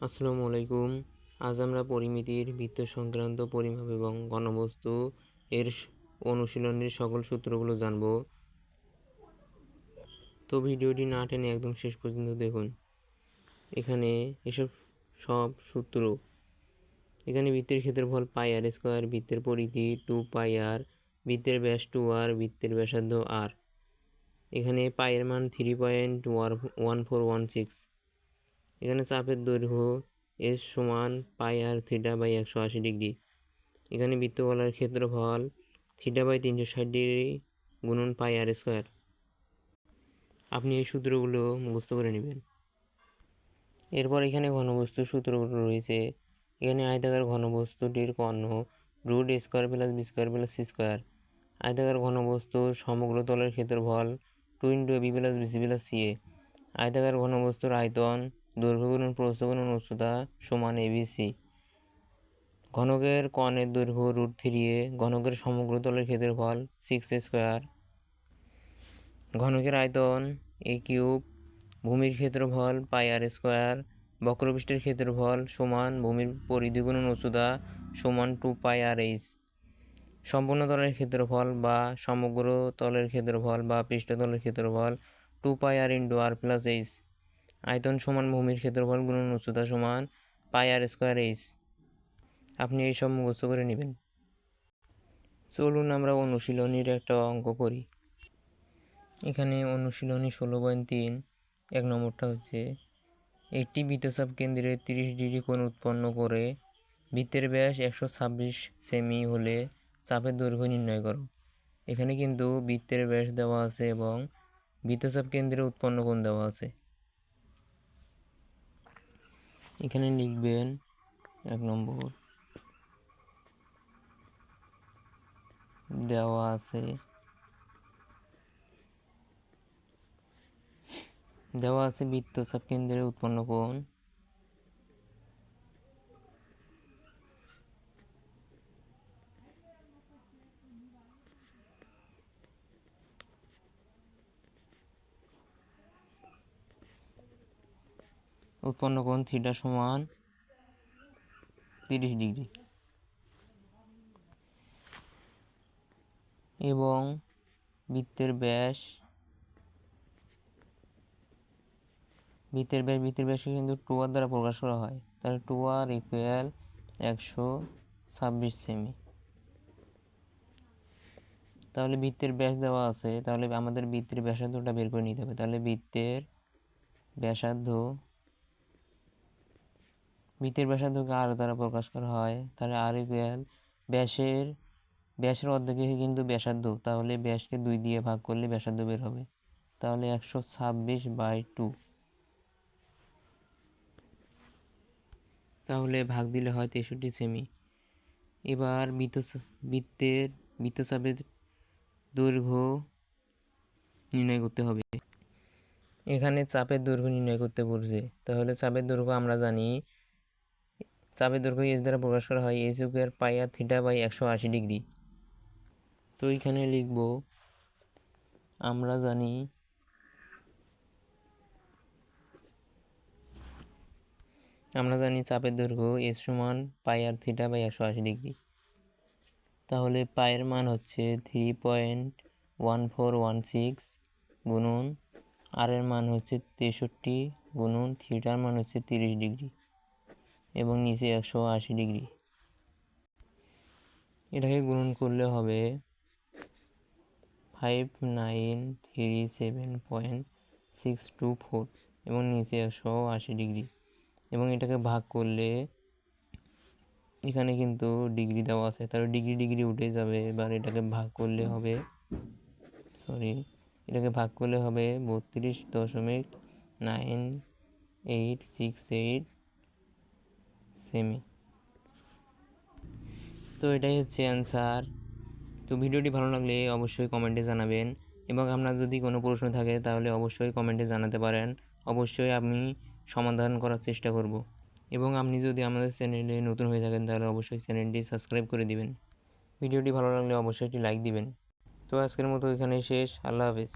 আসসালামু আলাইকুম। আজ আমরা পরিমিতির বৃত্ত সংক্রান্ত পরিমাপ এবং ঘনবস্তু এর অনুশীলনের সকল সূত্রগুলো জানব। তো ভিডিওটি না টেনে একদম শেষ পর্যন্ত দেখুন। এখানে এসব সব সূত্র। এখানে বৃত্তের ক্ষেত্রফল পাই আর স্কোয়ার বৃত্তের পরিধি টু পাই আর, বৃত্তের ব্যাস টু আর, বৃত্তের ব্যাসার্ধ আর। এখানে পায়ের মান three point one four one six এখানে চাপের দৈর্ঘ্য এস সমান পাই আর থিটা বাই একশো আশি ডিগ্রি। এখানে বৃত্তকলার ক্ষেত্রফল থিটা বাই তিনশো ষাট ডিগ্রি গুণন পাই আর স্কোয়ার। আপনি এই সূত্রগুলো মুখস্থ করে নেবেন। এরপর এখানে ঘনবস্তুর সূত্রগুলো রয়েছে। এখানে আয়তাকার ঘনবস্তুটির কর্ণ root square plus B square plus C square. আয়তাকার ঘনবস্তুর সমগ্র তলের ক্ষেত্রফল two into B plus BC plus C A আয়তাকার ঘনবস্তুর আয়তন দৈর্ঘ্য গুণন প্রস্থ গুণন উচ্চতা সমান এবিসি ঘনকের কণের দৈর্ঘ্য রুট থ্রি এ ঘনকের সমগ্র তলের ক্ষেত্রফল সিক্স স্কোয়ার ঘনকের আয়তন এ কিউব ভূমির ক্ষেত্রফল পাই আর স্কোয়ার বক্রপৃষ্ঠের ক্ষেত্রফল সমান ভূমির পরিধি গুণন উচ্চতা সমান টু পাই আর এইচ সম্পূর্ণ তলের ক্ষেত্রফল বা সমগ্র তলের ক্ষেত্রফল বা পৃষ্ঠতলের ক্ষেত্রফল two pi R into R plus H আয়তন সমান ভূমির ক্ষেত্রফল গুণন উচ্চতা সমান পাই আর স্কোয়ার এইচ। আপনি এই সব মুখস্থ করে নেবেন। চলুন আমরা অনুশীলনীর একটা অঙ্ক করি। এখানে অনুশীলনী ষোলো পয়েন্ট তিন, এক নম্বরটা হচ্ছে, একটি বৃত্তচাপ কেন্দ্রে তিরিশ ডিগ্রি কোণ উৎপন্ন করে বৃত্তের ব্যাস একশো ছাব্বিশ সেমি হলে চাপের দৈর্ঘ্য নির্ণয় করো। এখানে কিন্তু বৃত্তের ব্যাস দেওয়া আছে এবং বৃত্তচাপ কেন্দ্রে উৎপন্ন কোণ দেওয়া আছে। এখানে লিখবেন এক নম্বর। দেওয়া আছে। দেওয়া আছে বৃত্তচাপ কেন্দ্রে উৎপন্ন কোণ। উৎপন্ন কোণ থিটা সমান তিরিশ ডিগ্রি। এবং বৃত্তের ব্যাস বৃত্তের ব্যাস, বৃত্তের ব্যাসকে কিন্তু টু আর দ্বারা প্রকাশ করা হয়। তাহলে টু আর ইকুয়াল একশো ছাব্বিশ সেমি তাহলে বৃত্তের ব্যাস দেওয়া আছে, তাহলে আমাদের বৃত্তের ব্যাসার্ধটা বের করে নিতে হবে। তাহলে বৃত্তের ব্যাসার্ধ বৃত্তের ব্যাসার্ধকে আর দ্বারা প্রকাশ করা হয়। তাহলে আর ইকুয়াল ব্যাসের ব্যাসের অর্ধেকে কিন্তু ব্যাসার্ধ, তাহলে ব্যাসকে দুই দিয়ে ভাগ করলে ব্যাসার্ধ বের হবে। তাহলে একশো ছাব্বিশ বাই টু। তাহলে ভাগ দিলে হয় তেষট্টি সেমি। এবার বৃত্ত বৃত্তের বৃত্তচাপের দৈর্ঘ্য নির্ণয় করতে হবে। এখানে চাপের দৈর্ঘ্য নির্ণয় করতে বলছে। তাহলে চাপের দৈর্ঘ্য আমরা জানি চাপের দৈর্ঘ্য এস দ্বারা প্রকাশ করা হয়, S square pi theta by একশো আশি ডিগ্রি। তো এখানে লিখব, আমরা জানি আমরা জানি চাপের দৈর্ঘ্য এস সমান পাই আর থিটা বাই একশো আশি ডিগ্রি। তাহলে পায়ের মান হচ্ছে three point one four one six গুণন আর এর মান হচ্ছে তেষট্টি গুণন থিটার মান হচ্ছে তিরিশ ডিগ্রি। এবং নিচে একশো আশি ডিগ্রি। এটাকে গুণন করলে হবে five nine three seven point six two four এবং নিচে একশো আশি ডিগ্রি। এবং এটাকে ভাগ করলে এখানে কিন্তু ডিগ্রি দেওয়া আছে। তাহলে ডিগ্রি ডিগ্রি উঠে যাবে, এবার এটাকে ভাগ করলে হবে সরি এটাকে ভাগ করলে হবে বত্রিশ দশমিক nine eight six eight cm তো এটাই হচ্ছে অ্যান্সার তো ভিডিওটি ভালো লাগলে অবশ্যই কমেন্টে জানাবেন এবং আপনার যদি কোনো প্রশ্ন থাকে তাহলে অবশ্যই কমেন্টে জানাতে পারেন। অবশ্যই আমি সমাধান করার চেষ্টা করব। এবং আপনি যদি আমাদের চ্যানেলে নতুন হয়ে থাকেন তাহলে অবশ্যই চ্যানেলটি সাবস্ক্রাইব করে দিবেন। ভিডিওটি ভালো লাগলে অবশ্যই একটি লাইক দিবেন। তো আজকের মতো এখানেই শেষ। আল্লাহ হাফেজ।